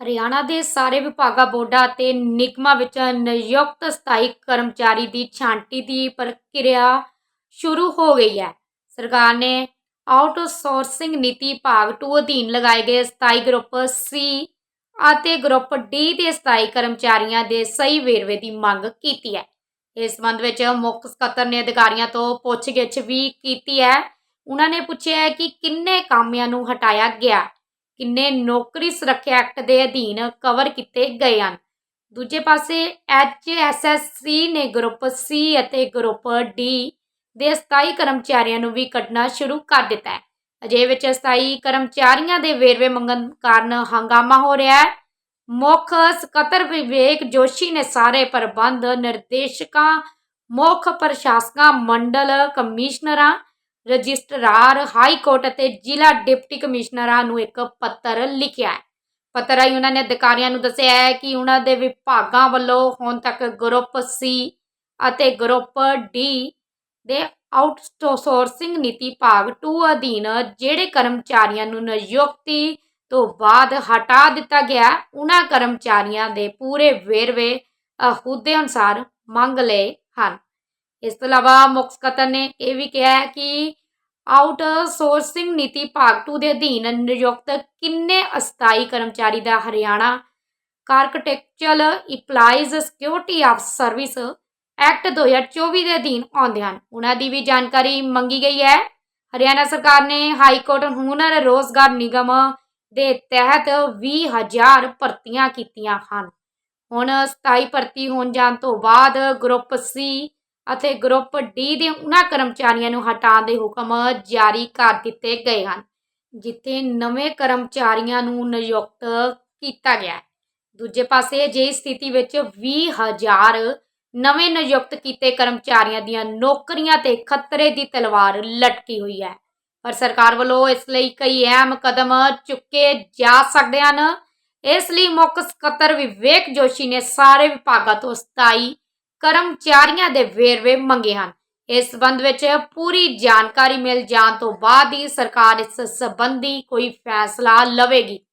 ਹਰਿਆਣਾ ਦੇ ਸਾਰੇ ਵਿਭਾਗਾਂ, ਬੋਰਡਾਂ ਅਤੇ ਨਿਗਮਾਂ ਵਿੱਚ ਨਿਯੁਕਤ ਸਥਾਈ ਕਰਮਚਾਰੀ ਦੀ ਛਾਂਟੀ ਦੀ ਪ੍ਰਕਿਰਿਆ ਸ਼ੁਰੂ ਹੋ ਗਈ ਹੈ। ਸਰਕਾਰ ਨੇ ਆਊਟਸੋਰਸਿੰਗ ਨੀਤੀ ਭਾਗ 2 ਅਧੀਨ ਲਗਾਏ ਗਏ ਸਥਾਈ ਗਰੁੱਪ ਸੀ ਅਤੇ ਗਰੁੱਪ ਡੀ ਦੇ ਸਥਾਈ ਕਰਮਚਾਰੀਆਂ ਦੇ ਸਹੀ ਵੇਰਵੇ ਦੀ ਮੰਗ ਕੀਤੀ ਹੈ। ਇਸ ਸੰਬੰਧ ਵਿੱਚ ਮੁੱਖ ਸਕੱਤਰ ਨੇ ਅਧਿਕਾਰੀਆਂ ਤੋਂ ਪੁੱਛਗਿੱਛ ਵੀ ਕੀਤੀ ਹੈ। ਉਹਨਾਂ ਨੇ ਪੁੱਛਿਆ ਕਿ ਕਿੰਨੇ ਕਾਮਿਆਂ ਨੂੰ ਹਟਾਇਆ ਗਿਆ। ਕਿੰਨੇ ਨੌਕਰੀ ਸੁਰੱਖਿਆ ਐਕਟ ਦੇ ਅਧੀਨ ਕਵਰ ਕੀਤੇ ਗਏ ਹਨ। ਦੂਜੇ ਪਾਸੇ ਐਚਐਸਐਸਸੀ ਨੇ ਗਰੁੱਪ ਸੀ ਅਤੇ ਗਰੁੱਪ ਡੀ ਦੇ ਸਥਾਈ ਕਰਮਚਾਰੀਆਂ ਨੂੰ ਵੀ ਕੱਢਣਾ ਸ਼ੁਰੂ ਕਰ ਦਿੱਤਾ ਹੈ। ਅਜੇ ਵਿੱਚ ਸਥਾਈ ਕਰਮਚਾਰੀਆਂ ਦੇ ਵੇਰਵੇ ਮੰਗਣ ਕਾਰਨ ਹੰਗਾਮਾ ਹੋ ਰਿਹਾ ਹੈ। ਮੁੱਖ ਸਕੱਤਰ ਵਿਵੇਕ ਜੋਸ਼ੀ ਨੇ ਸਾਰੇ ਪ੍ਰਬੰਧ ਨਿਰਦੇਸ਼ਕਾਂ, ਮੁੱਖ ਪ੍ਰਸ਼ਾਸਕਾਂ, ਮੰਡਲ ਕਮਿਸ਼ਨਰਾਂ ਰਜਿਸਟਰਾਰ ਹਾਈ ਕੋਰਟ ਅਤੇ ਜ਼ਿਲ੍ਹਾ ਡਿਪਟੀ ਕਮਿਸ਼ਨਰਾਂ ਨੂੰ ਇੱਕ ਪੱਤਰ ਲਿਖਿਆ ਹੈ। ਪੱਤਰ ਆਈ ਉਹਨਾਂ ਨੇ ਅਧਿਕਾਰੀਆਂ ਨੂੰ ਦੱਸਿਆ ਹੈ ਕਿ ਉਹਨਾਂ ਦੇ ਵਿਭਾਗਾਂ ਵੱਲੋਂ ਹੁਣ ਤੱਕ ਗਰੁੱਪ ਸੀ ਅਤੇ ਗਰੁੱਪ ਡੀ ਦੇ ਆਊਟਸੋਰਸਿੰਗ ਨੀਤੀ ਭਾਗ 2 ਅਧੀਨ ਜਿਹੜੇ ਕਰਮਚਾਰੀਆਂ ਨੂੰ ਨਿਯੁਕਤੀ ਤੋਂ ਬਾਅਦ ਹਟਾ ਦਿੱਤਾ ਗਿਆ, ਉਹਨਾਂ ਕਰਮਚਾਰੀਆਂ ਦੇ ਪੂਰੇ ਵੇਰਵੇ ਅਹੁਦੇ ਅਨੁਸਾਰ ਮੰਗ ਲਏ ਹਨ। ਇਸ ਤੋਂ ਇਲਾਵਾ ਮੁੱਖ ਸਕੱਤਰ ਨੇ ਇਹ ਵੀ ਕਿਹਾ ਹੈ ਕਿ ਆਊਟਸੋਰਸਿੰਗ ਨੀਤੀ ਭਾਗ 2 ਦੇ ਅਧੀਨ ਨਿਯੁਕਤ ਕਿੰਨੇ ਅਸਥਾਈ ਕਰਮਚਾਰੀ ਦਾ Haryana? ਕਾਰਕਟੈਕਚਰਲ employees security of service act 2024 ਦੇ ਅਧੀਨ ਆਉਂਦੇ ਹਨ। ਉਹਨਾਂ ਦੀ ਵੀ ਜਾਣਕਾਰੀ ਮੰਗੀ ਗਈ ਹੈ। ਹਰਿਆਣਾ ਸਰਕਾਰ ਨੇ ਹਾਈ ਕੋਰਟ ਹੁਨਰ ਰੋਜ਼ਗਾਰ ਨਿਗਮ ਦੇ ਤਹਿਤ 20000 ਭਰਤੀਆਂ ਕੀਤੀਆਂ ਹਨ। ਹੁਣ ਸਥਾਈ ਭਰਤੀ ਹੋਣ ਜਾਣ ਤੋਂ ਬਾਅਦ ਗਰੁੱਪ ਸੀ ਅਤੇ ਗਰੁੱਪ ਡੀ ਦੇ ਉਹਨਾਂ ਕਰਮਚਾਰੀਆਂ ਨੂੰ ਹਟਾਉਣ ਦੇ ਹੁਕਮ ਜਾਰੀ ਕਰ ਦਿੱਤੇ ਗਏ ਹਨ, ਜਿੱਥੇ ਨਵੇਂ ਕਰਮਚਾਰੀਆਂ ਨੂੰ ਨਿਯੁਕਤ ਕੀਤਾ ਗਿਆ ਦੂਜੇ ਪਾਸੇ ਅਜਿਹੀ ਸਥਿਤੀ ਵਿੱਚ 20000 ਨਵੇਂ ਨਿਯੁਕਤ ਕੀਤੇ ਕਰਮਚਾਰੀਆਂ ਦੀਆਂ ਨੌਕਰੀਆਂ ਤੇ ਖਤਰੇ ਦੀ ਤਲਵਾਰ ਲਟਕੀ ਹੋਈ ਹੈ, ਪਰ ਸਰਕਾਰ ਵੱਲੋਂ ਇਸ ਲਈ ਕਈ ਅਹਿਮ ਕਦਮ ਚੁੱਕੇ ਜਾ ਸਕਦੇ ਹਨ। ਇਸ ਲਈ ਮੁੱਖ ਸਕੱਤਰ ਵਿਵੇਕ ਜੋਸ਼ੀ ਨੇ ਸਾਰੇ ਵਿਭਾਗਾਂ ਤੋਂ ਸਥਾਈ ਕਰਮਚਾਰੀਆਂ ਦੇ ਵੇਰਵੇ ਮੰਗੇ ਹਨ। ਇਸ ਸੰਬੰਧ ਵਿੱਚ ਪੂਰੀ ਜਾਣਕਾਰੀ ਮਿਲ ਜਾਣ ਤੋਂ ਬਾਅਦ ਹੀ ਸਰਕਾਰ ਇਸ ਸੰਬੰਧੀ ਕੋਈ ਫੈਸਲਾ ਲਵੇਗੀ।